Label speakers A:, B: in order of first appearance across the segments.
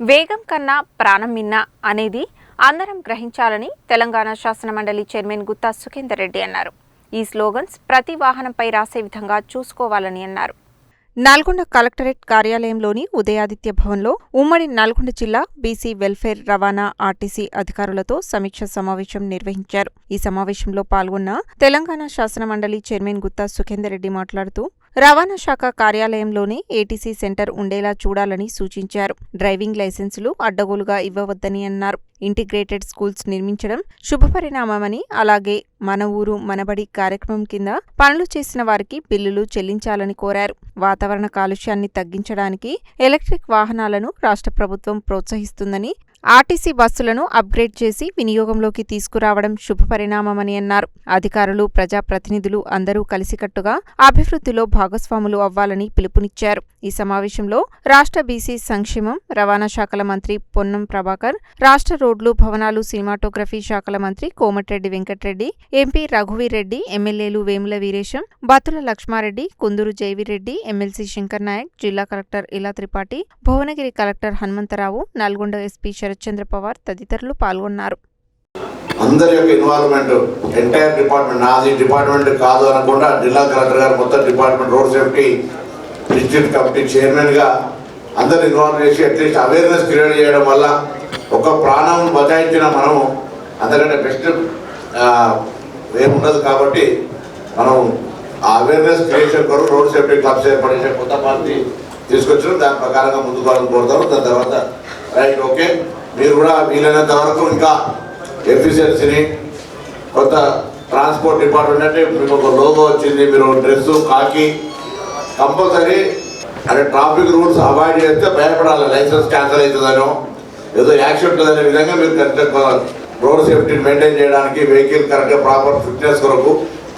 A: వేగం కన్నా ప్రాణం మిన్న అనేది అందరం గ్రహించాలని తెలంగాణ శాసనమండలి చైర్మన్ గుత్తా సుఖేందర్ రెడ్డి అన్నారు. ఈ స్లోగన్స్ ప్రతి వాహనంపై రాసే విధంగా చూసుకోవాలని అన్నారు. నల్గొండ కలెక్టరేట్ కార్యాలయంలోని ఉదయాదిత్య భవన్లో ఉమ్మడి నల్గొండ జిల్లా బీసీ వెల్ఫేర్ రవాణా ఆర్టీసీ అధికారులతో సమీక్ష సమావేశం నిర్వహించారు. ఈ సమావేశంలో పాల్గొన్న తెలంగాణ శాసనమండలి చైర్మన్ గుత్తా సుఖేందర్ రెడ్డి మాట్లాడుతూ రవాణా శాఖ కార్యాలయంలోనే ఏటీసీ సెంటర్ ఉండేలా చూడాలని సూచించారు. డ్రైవింగ్ లైసెన్సులు అడ్డగోలుగా ఇవ్వవద్దని అన్నారు. ఇంటిగ్రేటెడ్ స్కూల్స్ నిర్మించడం శుభపరిణామమని అలాగే మన ఊరు మనబడి కార్యక్రమం కింద పనులు చేసిన వారికి బిల్లులు చెల్లించాలని కోరారు. వాతావరణ కాలుష్యాన్ని తగ్గించడానికి ఎలక్ట్రిక్ వాహనాలను రాష్ట్ర ప్రభుత్వం ప్రోత్సహిస్తుందని ఆర్టీసీ బస్సులను అప్గ్రేడ్ చేసి వినియోగంలోకి తీసుకురావడం శుభపరిణామమని అన్నారు. అధికారులు ప్రజాప్రతినిధులు అందరూ కలిసికట్టుగా అభివృద్ధిలో భాగస్వాములు అవ్వాలని పిలుపునిచ్చారు. ఈ సమావేశంలో రాష్ట్ర బీసీ సంక్షేమం రవాణా శాఖల మంత్రి పొన్నం ప్రభాకర్ రాష్ట్ర రోడ్లు భవనాలు సినిమాటోగ్రఫీ శాఖల మంత్రి కోమటిరెడ్డి వెంకటరెడ్డి ఎంపీ రఘువీరెడ్డి ఎమ్మెల్యేలు వేముల వీరేశం బతుల లక్ష్మారెడ్డి కుందూరు జైవీరెడ్డి ఎమ్మెల్సీ శంకర్ నాయక్ జిల్లా collector Ila Tripathi Bhuvanagiri collector Hanumantharao Nalgonda SP Sharathchandra Pawar తదితరులు పాల్గొన్నారు.
B: అందరి యొక్క ఇన్వాల్వ్మెంట్ ఎంటైర్ డిపార్ట్మెంట్ నాది డిపార్ట్మెంట్ కాదు అనకుండా జిల్లా కలెక్టర్ గారు మొత్తం department road safety district committee చైర్మన్గా అందరు ఇన్వాల్వ్ చేసి అట్లీస్ట్ అవేర్నెస్ క్రియేట్ చేయడం వల్ల ఒక ప్రాణం బచాయించిన మనము అంతకంటే బెస్ట్ ఏముండదు కాబట్టి మనం ఆ అవేర్నెస్ క్రియేషన్ కొరకు రోడ్ సేఫ్టీ క్లబ్స్ ఏర్పడిన కొత్త పార్టీ తీసుకొచ్చిన దాని ప్రకారంగా ముందుకు వాళ్ళని దాని తర్వాత రైట్ ఓకే మీరు కూడా వీలైనంత వరకు ఇంకా ఎఫిషియన్సీని కొత్త ట్రాన్స్పోర్ట్ డిపార్ట్మెంట్ అంటే మీకు ఒక లోగో వచ్చింది మీరు డ్రెస్ కాకి కంపల్సరీ అంటే ట్రాఫిక్ రూల్స్ అవాయిడ్ చేస్తే భయపడాలి లైసెన్స్ క్యాన్సిల్ అవుతుందనో ఏదో యాక్సిడెంట్ అనే విధంగా మీరు కరెక్ట్గా రోడ్ సేఫ్టీని మెయింటైన్ చేయడానికి వెహికల్ కరెక్ట్గా ప్రాపర్ ఫిట్నెస్ కొరకు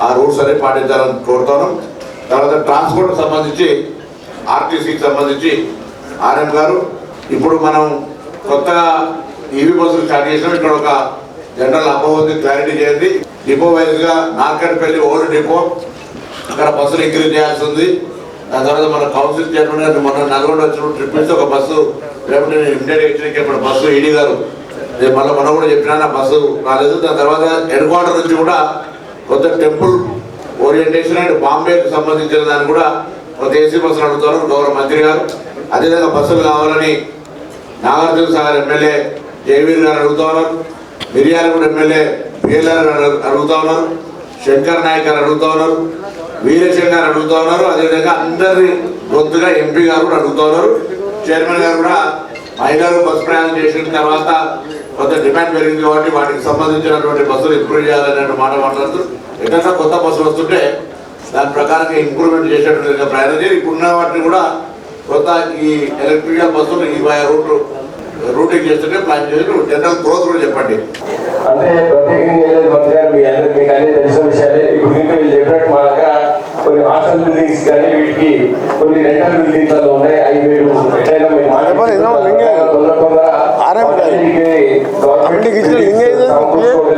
B: ఆ రూల్స్ అన్ని పాటించాలని కోరుతాను. తర్వాత ట్రాన్స్పోర్ట్ సంబంధించి ఆర్టీసీకి సంబంధించి ఆర్ఎం గారు ఇప్పుడు మనం కొత్తగా ఈవీ బస్సులు స్టార్ట్ చేసినాం. ఇక్కడ ఒక జనరల్ అమ్మవుంది క్లారిటీ చేయండి. డిపో వైజ్గా నార్కట్పల్లి ఓల్డ్ డిపో అక్కడ బస్సులు ఇంక్రీజ్ చేయాల్సి ఉంది. దాని తర్వాత మన కౌన్సిల్ చైర్మన్ గారు మొన్న నల్గొండ వచ్చినప్పుడు ట్రిప్ ఇస్తే ఒక బస్సు రేపు నేను ఇమ్మీడియట్ ఇచ్చిన ఇప్పుడు బస్సు ఈడీ గారు. నేను మళ్ళీ మనం కూడా చెప్పినా బస్సు రాలేదు. దాని తర్వాత హెడ్ క్వార్టర్ నుంచి కూడా కొత్త టెంపుల్ ఓరియంటేషన్ అండ్ బాంబేకి సంబంధించిన దాన్ని కూడా కొత్త ఏసీ బస్సులు అడుగుతారు గౌరవ మంత్రి గారు. అదేవిధంగా బస్సులు కావాలని నాగార్జున సాగర్ ఎమ్మెల్యే జయవీర్ గారు అడుగుతా ఉన్నారు. మిర్యాలగూడ ఎమ్మెల్యే పిఎల్ఆర్ అడుగుతా ఉన్నారు. శంకర్ నాయక్ గారు అడుగుతా ఉన్నారు. వీరేశం గారు అడుగుతా ఉన్నారు. అదేవిధంగా అందరి గొంతుగా ఎంపీ గారు కూడా అడుగుతా ఉన్నారు. చైర్మన్ గారు కూడా మహిళలు బస్సు ప్రయాణం చేసిన తర్వాత కొంత డిమాండ్ పెరిగింది కాబట్టి వాటికి సంబంధించినటువంటి బస్సులు ఇంప్రూవ్ చేయాలనే మాట మాట్లాడుతూ ఎక్కడైనా కొత్త బస్సులు వస్తుంటే దాని ప్రకారంగా ఇంప్రూవ్మెంట్ చేసేటువంటి ప్రయత్నం చేయాలి. ఇప్పుడున్న వాటిని కూడా కొత్త ఈ ఎలక్ట్రికల్ బస్సులు ఈ రూట్ రూటింగ్ చేస్తుంటే ప్లాన్ చేసి జనరల్ గ్రోత్ కూడా చెప్పండి.
C: అంటే ప్రత్యేకంగా ఏం మీ అందరికి మీకు అన్ని తెలిసిన విషయాలే. ఇప్పుడు ఇంకా వీళ్ళు చెప్పినట్టు మా దగ్గర కొన్ని హాస్టల్ బిల్డింగ్స్ కానీ వీటికి కొన్ని రెంటల్ బిల్డింగ్స్ ఉన్నాయి. అవి మీరు ఎట్లయినా మీరు
D: చెప్పండి, ఏమో లింగే.
C: తొందర తొందర
D: ఆర్ఎం గారు. కమిటీకి ఇచ్చిన లింగే ఇది? అదే ఇవాళ మా రామశాఖ
C: బిల్డింగ్ సమస్య కూడా తీరుతుంది.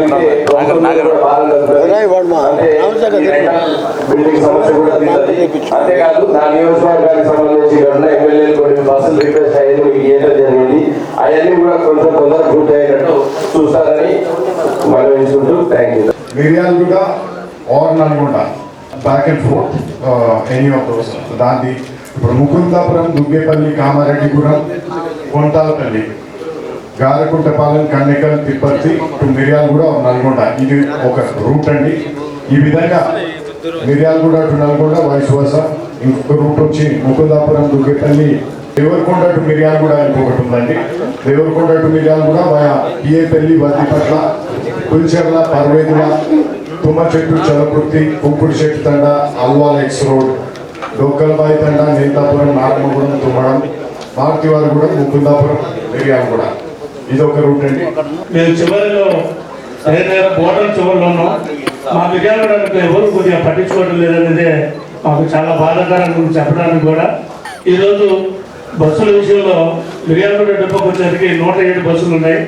C: అంతేకాదు నా నియోజకవర్గానికి సంబంధించి ఉన్న ఎమ్మెల్యేలు కొన్ని బస్సులు రిక్వెస్ట్ అయ్యేది మీకు ఇవ్వడం జరిగింది. అవన్నీ కూడా కొంచెం తొందరగా పూర్తి అయ్యేటట్టు చూస్తారని మనవించుకుంటూ thank you
E: Miryalaguda or Nalgonda back and forth any of those దాన్ని ఇప్పుడు ముకుందాపురం దుగ్గేపల్లి కామారెడ్డిపురం కొంటాలపల్లి గారకుంటపాలెం కన్నికల్ తిప్పర్తి టు మిర్యాలగూడ or నల్గొండ. ఇది ఒక రూట్ అండి. ఈ విధంగా మిర్యాలగూడ టు నల్గొండ వయసు వస ఇంకొక రూట్ వచ్చి ముకుందాపురం దుగ్గేపల్లి దేవరకొండ టు మిర్యాలగూడ ఇంకొకటి ఉందండి. దేవరకొండ టు మిర్యాలగూడ వయా పిఏపల్లి వద్దిపట్ల పుల్చెర్ల పర్వేదుల తుమ్మ చెట్టు చలపృత్తి కుంకుడు చెట్టు తండ అల్వాల్ ఎక్స్ రోడ్ డొక్కలబాయి తండ నేతాపురం నాగమగూడెం తుమ్మడం మార్తివారిగూడెం ముకుందాపురం మిర్యాలగూడ. ఇది ఒక రూట్ అండి.
F: మేము చివరిలో ఏదైనా బోర్డర్ చివరిలో ఉన్నాం. మా విజయవాడకు ఎవరు కొద్దిగా పట్టించుకోవడం లేదనేదే మాకు చాలా బాధాకరంగా చెప్పడానికి కూడా. ఈరోజు బస్సుల విషయంలో మిర్యాలగూడ డిపోకి వచ్చేసరికి నూట ఏడు బస్సులు ఉన్నాయి.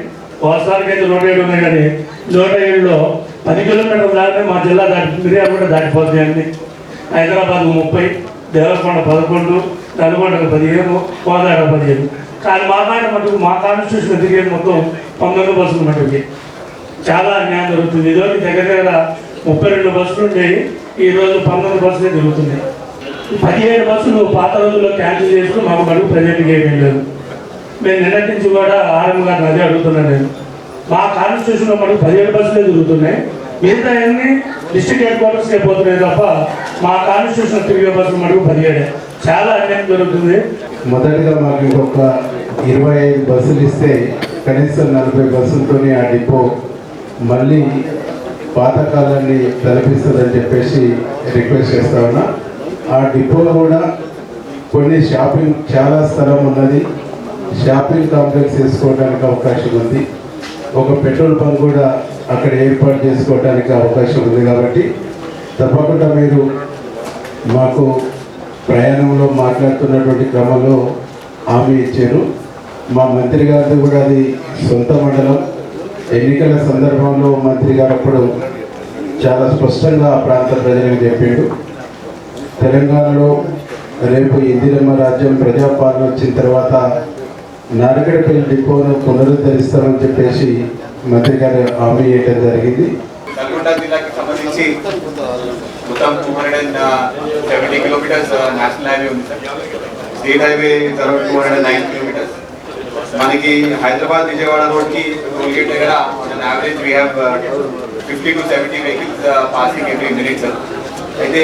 F: వాస్తవానికి అయితే నూట ఏడు ఉన్నాయి కానీ నూట ఏడులో పది కిలోమీటర్ల దాటితే మా జిల్లా దాటి మిర్యాలగూడ దాటిపోతుంది అండి. హైదరాబాద్ ముప్పై దేవరకొండ పదకొండు నల్గొండకు పదిహేను కోదాడ పదిహేను. కానీ మా నాయన మటుకు మా కాన్స్టిట్యూషన్ తిరిగేది మొత్తం పంతొమ్మిది బస్సులు మటుకి. చాలా అన్యాయం జరుగుతుంది. ఈరోజు దగ్గర దగ్గర ముప్పై రెండు బస్సులు ఉండేవి. ఈరోజు పంతొమ్మిది బస్సులే జరుగుతున్నాయి పదిహేడు బస్సులు పాత రోజుల్లో క్యాన్సిల్ చేసుకుని మాకు మటుకు ప్రజెంట్గా ఏమీ లేదు. మేము నిన్నటి నుంచి కూడా ఆర్ఎం గారిని అదే అడుగుతున్నాను నేను. మా కాన్స్టిట్యూషన్లో మటుకు పదిహేడు బస్సులే తిరుగుతున్నాయి. మిగతా అన్ని డిస్ట్రిక్ట్ హెడ్ క్వార్టర్స్కే పోతున్నాయి తప్ప మా కాన్స్టిట్యూషన్ తిరిగే బస్సులు మటుకు పదిహేడే. చాలా అన్యాయం జరుగుతుంది.
G: మొదటిగా మాకు ఇంకొక ఇరవై ఐదు బస్సులు ఇస్తే కనీసం నలభై బస్సులతోనే ఆ డిపో. మళ్ళీ పాతకాలాన్ని తలపిస్తుందని చెప్పేసి రిక్వెస్ట్ చేస్తా ఉన్నా. ఆ డిపోలో కూడా కొన్ని షాపింగ్ చాలా స్థలం ఉన్నది. షాపింగ్ కాంప్లెక్స్ చేసుకోవడానికి అవకాశం ఉంది. ఒక పెట్రోల్ బంక్ కూడా అక్కడ ఏర్పాటు చేసుకోవడానికి అవకాశం ఉంది కాబట్టి తప్పకుండా మీరు మాకు ప్రయాణంలో మాట్లాడుతున్నటువంటి క్రమంలో హామీ ఇచ్చారు. మా మంత్రి గారిది కూడా అది సొంత మండలం. ఎన్నికల సందర్భంలో మంత్రి గారు అప్పుడు చాలా స్పష్టంగా ఆ ప్రాంత ప్రజలకు చెప్పాడు. తెలంగాణలో రేపు ఇందిరమ్మ రాజ్యం ప్రజాపాలన వచ్చిన తర్వాత నారగడపల్లి డిపోను పునరుద్ధరిస్తామని చెప్పేసి మంత్రి గారు హామీ ఇవ్వటం జరిగింది.
H: నల్గొండ జిల్లాకి సంబంధించి మొత్తం two hundred and seventy kilometres national highway ఉంది sir state highway around two hundred nine kilometres మనకి హైదరాబాద్ విజయవాడ రోడ్కి టోల్గేట్ దగ్గర on average we have fifty to seventy vehicles passing every minute sir అయితే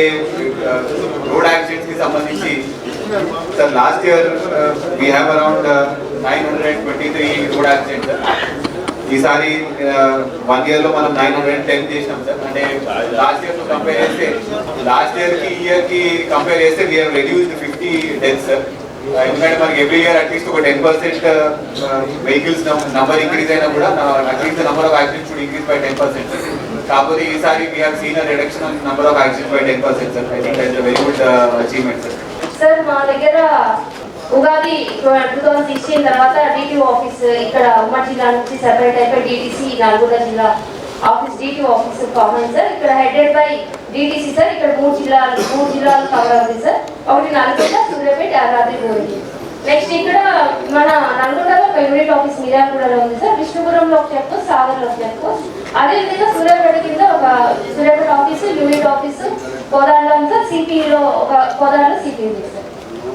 H: రోడ్ యాక్సిడెంట్స్కి సంబంధించి sir last year we have around nine hundred and twenty three road accidents ఈసారి one ఇయర్లో మనం nine hundred ten చేసినాం sir. అంటే last ఇయర్తో compare చేస్తే లాస్ట్ ఇయర్కి ఇయర్కి కంపేర్ చేస్తే we are reduced fifty death sir ఎందుకంటే మనకి ఎవ్రీ ఇయర్ అట్లీస్ట్ ఒక ten percent vehicles number increase అయినా కూడా at least number of accidents should increase by ten percent కాకపోతే ఈసారి we have seen reduction of number of accidents by ten percent sir I think that's very good achievement sir
I: sir మా దగ్గర Ugadi two thousand sixteen తర్వాత DTO office ఇక్కడ ఉమ్మడి జిల్లా నుంచి separate అయిపోయి డిటిసి నల్గొండ జిల్లా office DTO office common sir ఇక్కడ హెడెడ్ బై డిటిసి సార్ ఇక్కడ మూడు జిల్లాలు మూడు జిల్లాలు కవర్ అవుతుంది సార్ ఒకటి నల్గొండ సూర్యాపేట యాదాద్రి భువనగిరి. నెక్స్ట్ ఇక్కడ మన నల్గొండలో ఒక యూనిట్ ఆఫీస్ మిర్యాలగూడలో ఉంది సార్ విష్ణుపురంలో ఒక చెక్ సాగర్లో ఒక చెక్ అదేవిధంగా సూర్యాపేట కింద ఒక సూర్యాపేట ఆఫీసు యూనిట్ ఆఫీసు కోదాడలో ఉంది సార్ సిపిలో ఒక కోదాడలో సిపి ఉంది సార్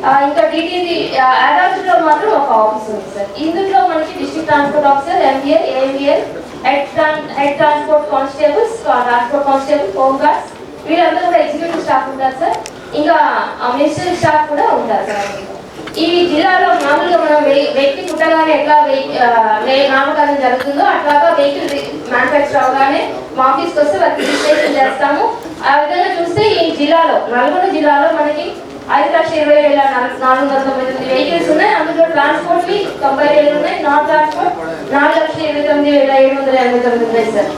I: ఇంకా డిటిసి లో మాత్రం ఒక ఆఫీస్ ఉంది సార్. ఇందులో మనకి district transport officer MBL AMBL head trans head transport constables transport constable home guards వీళ్ళందరూ కూడా ఎగ్జిక్యూటివ్ స్టాఫ్ ఉంటారు సార్. ఇంకా మినిస్టర్ స్టాఫ్ కూడా ఉంటారు సార్. ఈ జిల్లాలో మామూలుగా మనం వె- వ్యక్తి పుట్టగానే ఎట్లా నామకరణం జరుగుతుందో అట్లాగా వెహికల్ మ్యానుఫ్యాక్చర్ అవగానే మా ఆఫీస్కి వస్తే వారికి రిజిస్ట్రేషన్ చేస్తాము. ఆ విధంగా చూస్తే ఈ జిల్లాలో నల్గొండ జిల్లాలో మనకి ఐదు లక్షల ఇరవై వేల నాలుగు నాలుగు వందల తొంభై తొమ్మిది వెహికల్స్ ఉన్నాయి అందులో ట్రాన్స్పోర్ట్ తొంభై వేలు ఉన్నాయి నాన్ ట్రాన్స్పోర్ట్ నాలుగు లక్షల ఇరవై తొమ్మిది వేల ఏడు వందల ఎనభై తొమ్మిది ఉన్నాయి సార్